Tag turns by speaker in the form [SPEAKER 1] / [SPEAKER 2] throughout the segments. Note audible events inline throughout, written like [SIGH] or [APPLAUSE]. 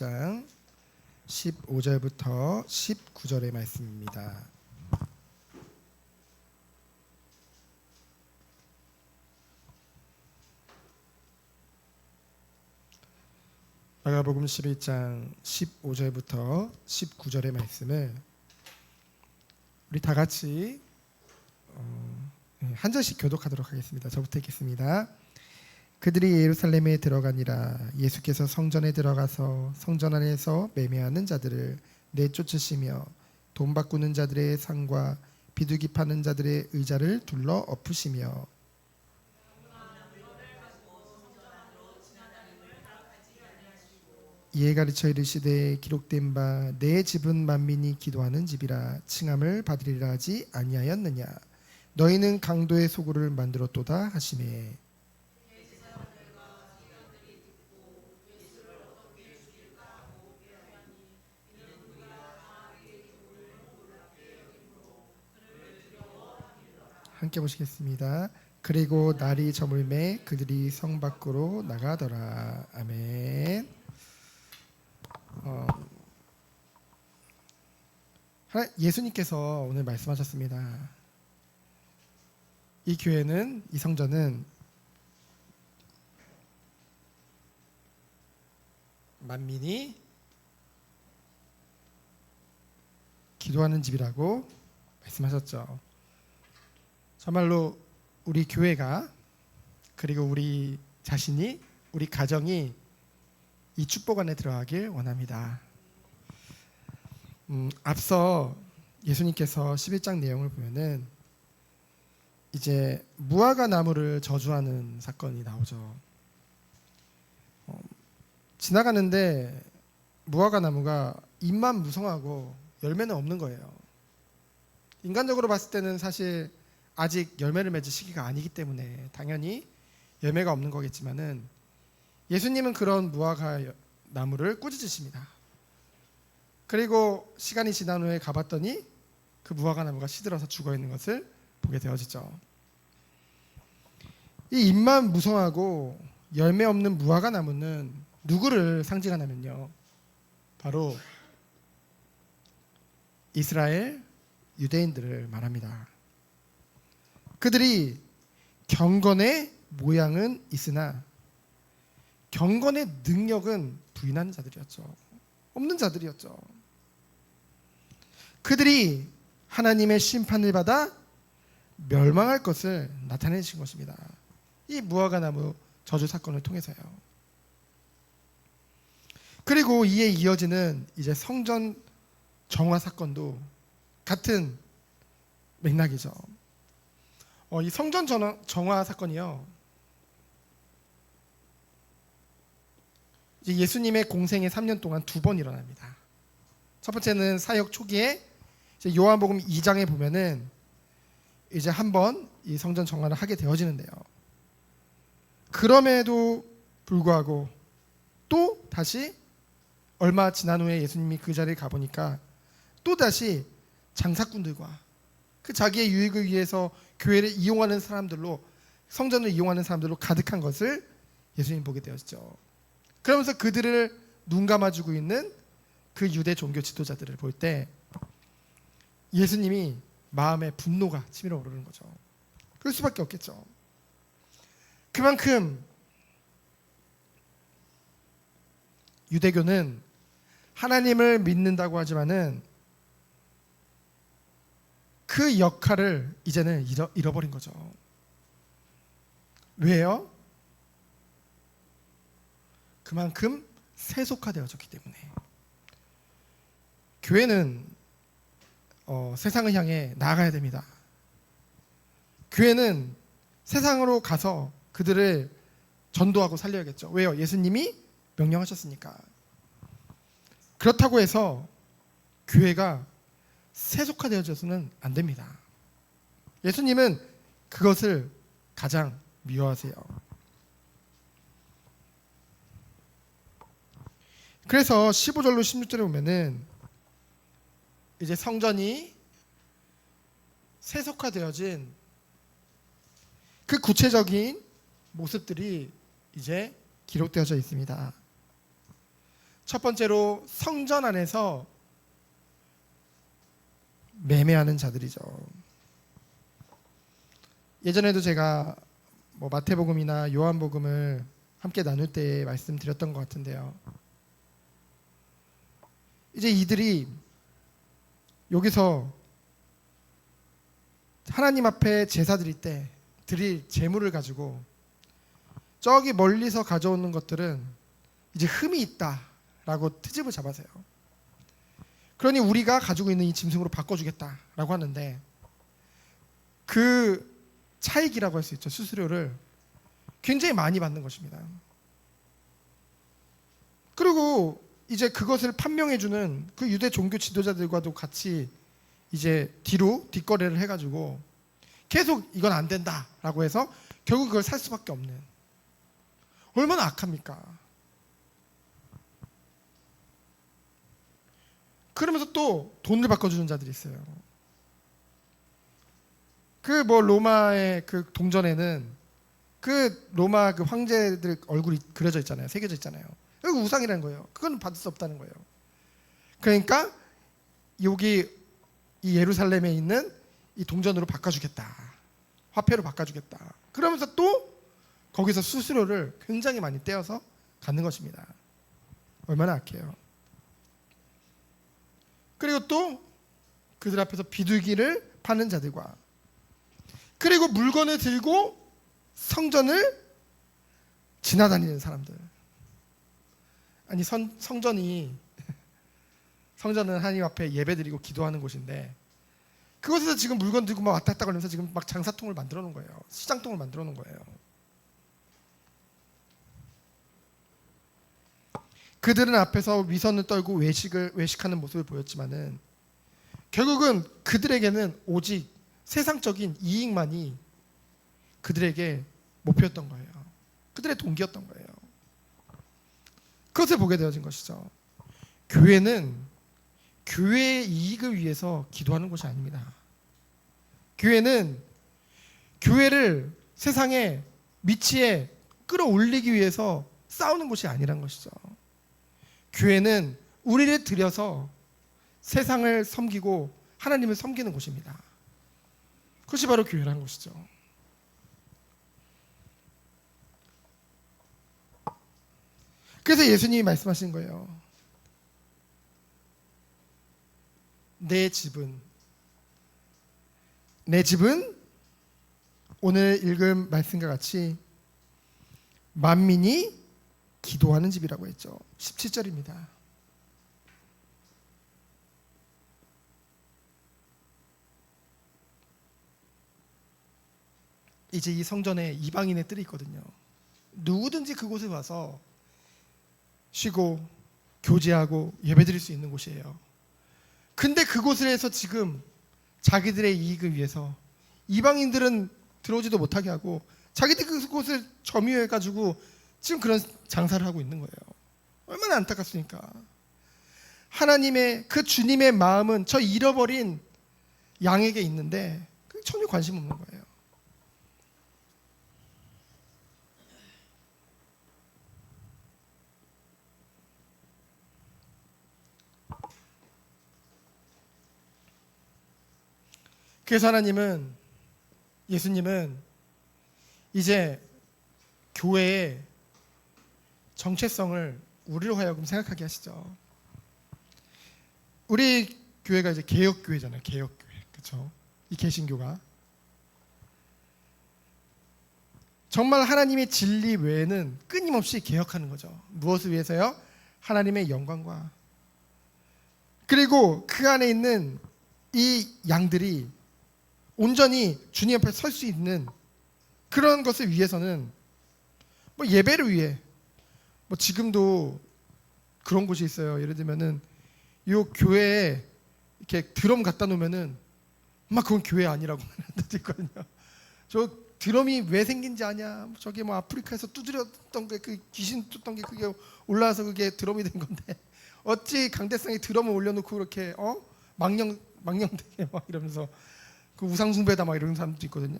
[SPEAKER 1] 11장 15절부터 19절의 말씀입니다. 마가복음 11장 15절부터 19절의 말씀을 우리 다 같이 어, 네, 한 절씩 교독하도록 하겠습니다. 저부터 읽겠습니다. 그들이 예루살렘에 들어가니라. 예수께서 성전에 들어가서 성전 안에서 매매하는 자들을 내쫓으시며 돈 바꾸는 자들의 상과 비둘기 파는 자들의 의자를 둘러 엎으시며 이에 가르쳐 이르시되 기록된 바 내 집은 만민이 기도하는 집이라 칭함을 받으리라 하지 아니하였느냐. 너희는 강도의 소굴을 만들었도다 하시매 함께 보시겠습니다. 그리고 날이 저물매 그들이 성 밖으로 나가더라. 아멘. 어, 예수님께서 오늘 말씀하셨습니다. 이 교회는 이 성전은 만민이 기도하는 집이라고 말씀하셨죠. 정말로 우리 교회가 그리고 우리 자신이 우리 가정이 이 축복 안에 들어가길 원합니다. 음, 앞서 예수님께서 11장 내용을 보면은 이제 무화과 나무를 저주하는 사건이 나오죠. 어, 지나가는데 무화과 나무가 잎만 무성하고 열매는 없는 거예요. 인간적으로 봤을 때는 사실 아직 열매를 맺을 시기가 아니기 때문에 당연히 열매가 없는 거겠지만은 예수님은 그런 무화과 나무를 꾸짖으십니다. 그리고 시간이 지난 후에 가봤더니 그 무화과 나무가 시들어서 죽어 있는 것을 보게 되어지죠. 이 잎만 무성하고 열매 없는 무화과 나무는 누구를 상징하냐면요. 바로 이스라엘 유대인들을 말합니다. 그들이 경건의 모양은 있으나 경건의 능력은 부인하는 자들이었죠. 없는 자들이었죠. 그들이 하나님의 심판을 받아 멸망할 것을 나타내신 것입니다. 이 무화과 나무 저주 사건을 통해서요. 그리고 이에 이어지는 이제 성전 정화 사건도 같은 맥락이죠. 어, 이 성전 정화, 정화 사건이요. 이제 예수님의 공생의 3년 동안 두 번 일어납니다. 첫 번째는 사역 초기에 요한복음 2장에 보면은 이제 한 번 이 성전 정화를 하게 되어지는데요. 그럼에도 불구하고 또 다시 얼마 지난 후에 예수님이 그 자리에 가보니까 또 다시 장사꾼들과 그 자기의 유익을 위해서 교회를 이용하는 사람들로 성전을 이용하는 사람들로 가득한 것을 예수님 보게 되었죠. 그러면서 그들을 눈 감아주고 있는 그 유대 종교 지도자들을 볼 때 예수님이 마음에 분노가 치밀어 오르는 거죠. 그럴 수밖에 없겠죠. 그만큼 유대교는 하나님을 믿는다고 하지만은 그 역할을 이제는 잃어, 잃어버린 거죠. 왜요? 그만큼 세속화되어졌기 때문에 교회는 어, 세상을 향해 나아가야 됩니다. 교회는 세상으로 가서 그들을 전도하고 살려야겠죠. 왜요? 예수님이 명령하셨으니까. 그렇다고 해서 교회가 세속화되어져서는 안 됩니다. 예수님은 그것을 가장 미워하세요. 그래서 15절로 16절에 보면은 이제 성전이 세속화되어진 그 구체적인 모습들이 이제 기록되어져 있습니다. 첫 번째로 성전 안에서 매매하는 자들이죠. 예전에도 제가 뭐 마태복음이나 요한복음을 함께 나눌 때 말씀드렸던 것 같은데요. 이제 이들이 여기서 하나님 앞에 제사 드릴 때 드릴 제물을 가지고 저기 멀리서 가져오는 것들은 이제 흠이 있다라고 트집을 잡아서요. 그러니 우리가 가지고 있는 이 짐승으로 바꿔주겠다라고 하는데 그 차익이라고 할 수 있죠 수수료를 굉장히 많이 받는 것입니다. 그리고 이제 그것을 판명해주는 그 유대 종교 지도자들과도 같이 이제 뒤로 뒷거래를 해가지고 계속 이건 안 된다라고 해서 결국 그걸 살 수밖에 없는 얼마나 악합니까? 그러면서 또 돈을 바꿔주는 자들이 있어요. 그 뭐 로마의 그 동전에는 그 로마 그 황제들 얼굴이 그려져 있잖아요. 새겨져 있잖아요. 그거 우상이라는 거예요. 그건 받을 수 없다는 거예요. 그러니까 여기 이 예루살렘에 있는 이 동전으로 바꿔주겠다. 화폐로 바꿔주겠다. 그러면서 또 거기서 수수료를 굉장히 많이 떼어서 갖는 것입니다. 얼마나 악해요. 그리고 또 그들 앞에서 비둘기를 파는 자들과 그리고 물건을 들고 성전을 지나다니는 사람들. 아니 선, 성전이 [LAUGHS] 성전은 하나님 앞에 예배드리고 기도하는 곳인데 그곳에서 지금 물건 들고 막 왔다 갔다 거리면서 지금 막 장사통을 만들어 놓은 거예요. 시장통을 만들어 놓은 거예요. 그들은 앞에서 위선을 떨고 외식을 외식하는 모습을 보였지만은 결국은 그들에게는 오직 세상적인 이익만이 그들에게 목표였던 거예요. 그들의 동기였던 거예요. 그것을 보게 되어진 것이죠. 교회는 교회의 이익을 위해서 기도하는 곳이 아닙니다. 교회는 교회를 세상의 미치에 끌어올리기 위해서 싸우는 곳이 아니란 것이죠. 교회는 우리를 들여서 세상을 섬기고 하나님을 섬기는 곳입니다. 그것이 바로 교회라는 것이죠. 그래서 예수님이 말씀하신 거예요. 내 집은 내 집은 오늘 읽은 말씀과 같이 만민이 기도하는 집이라고 했죠. 17절입니다. 이제 이 성전에 이방인의 뜰이 있거든요. 누구든지 그곳에 와서 쉬고 교제하고 예배드릴 수 있는 곳이에요. 근데 그곳에서 지금 자기들의 이익을 위해서 이방인들은 들어오지도 못하게 하고 자기들 그곳을 점유해 가지고 지금 그런 장사를 하고 있는 거예요. 얼마나 안타깝습니까? 하나님의 그 주님의 마음은 저 잃어버린 양에게 있는데 그 전혀 관심 없는 거예요. 그래서 하나님은 예수님은 이제 교회의 정체성을 우리로 하여금 생각하게 하시죠. 우리 교회가 이제 개혁 교회잖아요. 개혁 교회. 그렇죠? 이 개신교가 정말 하나님의 진리 외에는 끊임없이 개혁하는 거죠. 무엇을 위해서요? 하나님의 영광과 그리고 그 안에 있는 이 양들이 온전히 주님 앞에 설 수 있는 그런 것을 위해서는 뭐 예배를 위해 뭐 지금도 그런 곳이 있어요. 예를 들면은 요 교회에 이렇게 드럼 갖다 놓으면은 막 그건 교회 아니라고 [LAUGHS] 있거든요. 저 드럼이 왜 생긴지 아냐? 저게 뭐 아프리카에서 두드렸던 게 그 귀신 쫓던 게 그게 올라와서 그게 드럼이 된 건데 [LAUGHS] 어찌 강대상에 드럼을 올려놓고 그렇게 어 망령 망령되게 막 이러면서 그 우상 숭배다 막 이러는 사람도 있거든요.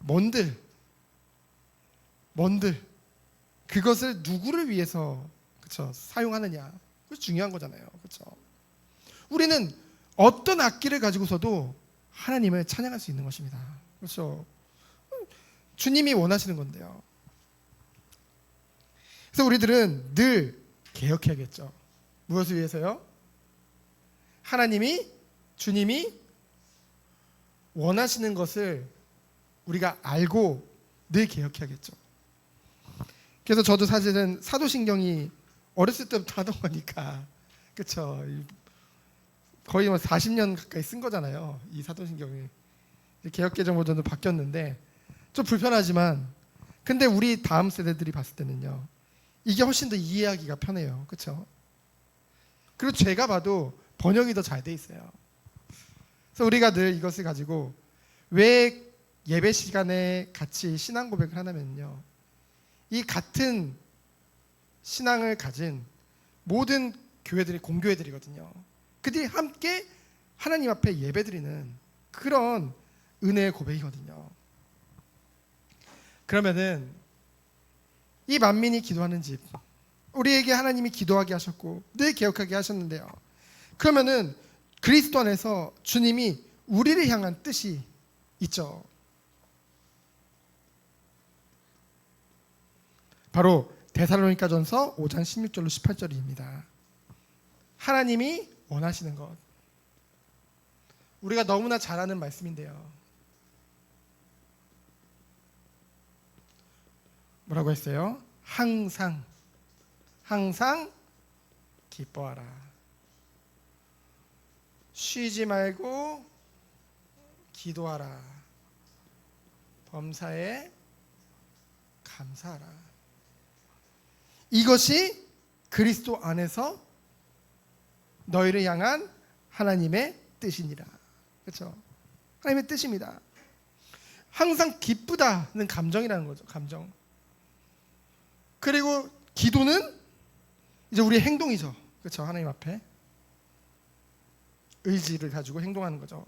[SPEAKER 1] 뭔들 뭔들 그것을 누구를 위해서 그렇죠? 사용하느냐. 그게 중요한 거잖아요. 그렇죠? 우리는 어떤 악기를 가지고서도 하나님을 찬양할 수 있는 것입니다. 그렇죠? 주님이 원하시는 건데요. 그래서 우리들은 늘 개혁해야겠죠. 무엇을 위해서요? 하나님이 주님이 원하시는 것을 우리가 알고 늘 개혁해야겠죠. 그래서 저도 사실은 사도신경이 어렸을 때부터 [LAUGHS] 하던 거니까 그렇죠. 거의 뭐 40년 가까이 쓴 거잖아요. 이 사도신경이 개혁개정 버전으로 바뀌었는데 좀 불편하지만 근데 우리 다음 세대들이 봤을 때는요. 이게 훨씬 더 이해하기가 편해요. 그렇죠? 그리고 제가 봐도 번역이 더 잘 돼 있어요. 그래서 우리가 늘 이것을 가지고 왜 예배 시간에 같이 신앙 고백을 하냐면요. 이 같은 신앙을 가진 모든 교회들이 공교회들이거든요. 그들이 함께 하나님 앞에 예배드리는 그런 은혜의 고백이거든요. 그러면은 이 만민이 기도하는 집 우리에게 하나님이 기도하게 하셨고 늘 개혁하게 하셨는데요. 그러면은 그리스도 안에서 주님이 우리를 향한 뜻이 있죠. 바로 데살로니가전서 5장 16절로 18절입니다. 하나님이 원하시는 것. 우리가 너무나 잘 아는 말씀인데요. 뭐라고 했어요? 항상 항상 기뻐하라. 쉬지 말고 기도하라. 범사에 감사하라. 이것이 그리스도 안에서 너희를 향한 하나님의 뜻이니라. 그렇죠? 하나님의 뜻입니다. 항상 기쁘다는 감정이라는 거죠. 감정. 그리고 기도는 이제 우리의 행동이죠. 그렇죠? 하나님 앞에 의지를 가지고 행동하는 거죠.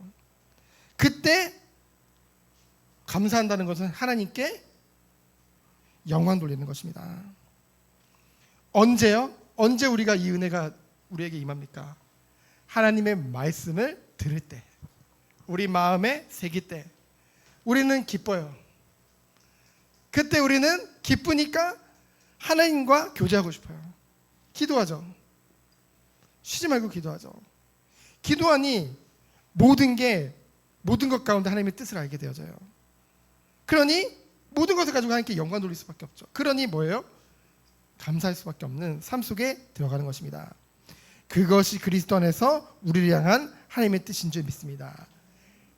[SPEAKER 1] 그때 감사한다는 것은 하나님께 영광 돌리는 것입니다. 언제요? 언제 우리가 이 은혜가 우리에게 임합니까? 하나님의 말씀을 들을 때, 우리 마음에 새길 때, 우리는 기뻐요. 그때 우리는 기쁘니까 하나님과 교제하고 싶어요. 기도하죠. 쉬지 말고 기도하죠. 기도하니 모든 게 모든 것 가운데 하나님의 뜻을 알게 되어져요. 그러니 모든 것을 가지고 하나님께 영광 돌릴 수밖에 없죠. 그러니 뭐예요? 감사할 수밖에 없는 삶 속에 들어가는 것입니다. 그것이 그리스도 안에서 우리를 향한 하나님의 뜻인 줄 믿습니다.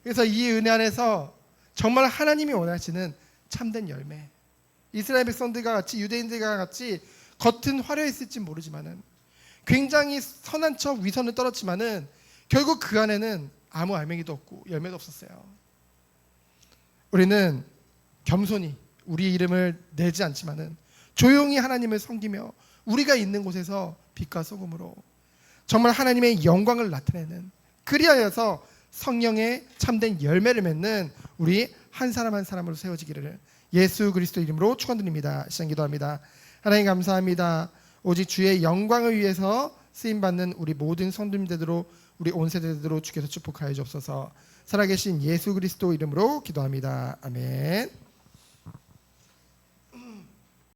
[SPEAKER 1] 그래서 이 은혜 안에서 정말 하나님이 원하시는 참된 열매. 이스라엘 백성들과 같이 유대인들과 같이 겉은 화려했을지 모르지만은 굉장히 선한 척 위선을 떨었지만은 결국 그 안에는 아무 알맹이도 없고 열매도 없었어요. 우리는 겸손히 우리의 이름을 내지 않지만은 조용히 하나님을 섬기며 우리가 있는 곳에서 빛과 소금으로 정말 하나님의 영광을 나타내는 그리하여서 성령의 참된 열매를 맺는 우리 한 사람 한 사람으로 세워지기를 예수 그리스도 이름으로 축원드립니다. 시간 기도합니다. 하나님 감사합니다. 오직 주의 영광을 위해서 쓰임 받는 우리 모든 성도님들로 우리 온 세대들로 주께서 축복하여 주옵소서. 살아계신 예수 그리스도 이름으로 기도합니다. 아멘.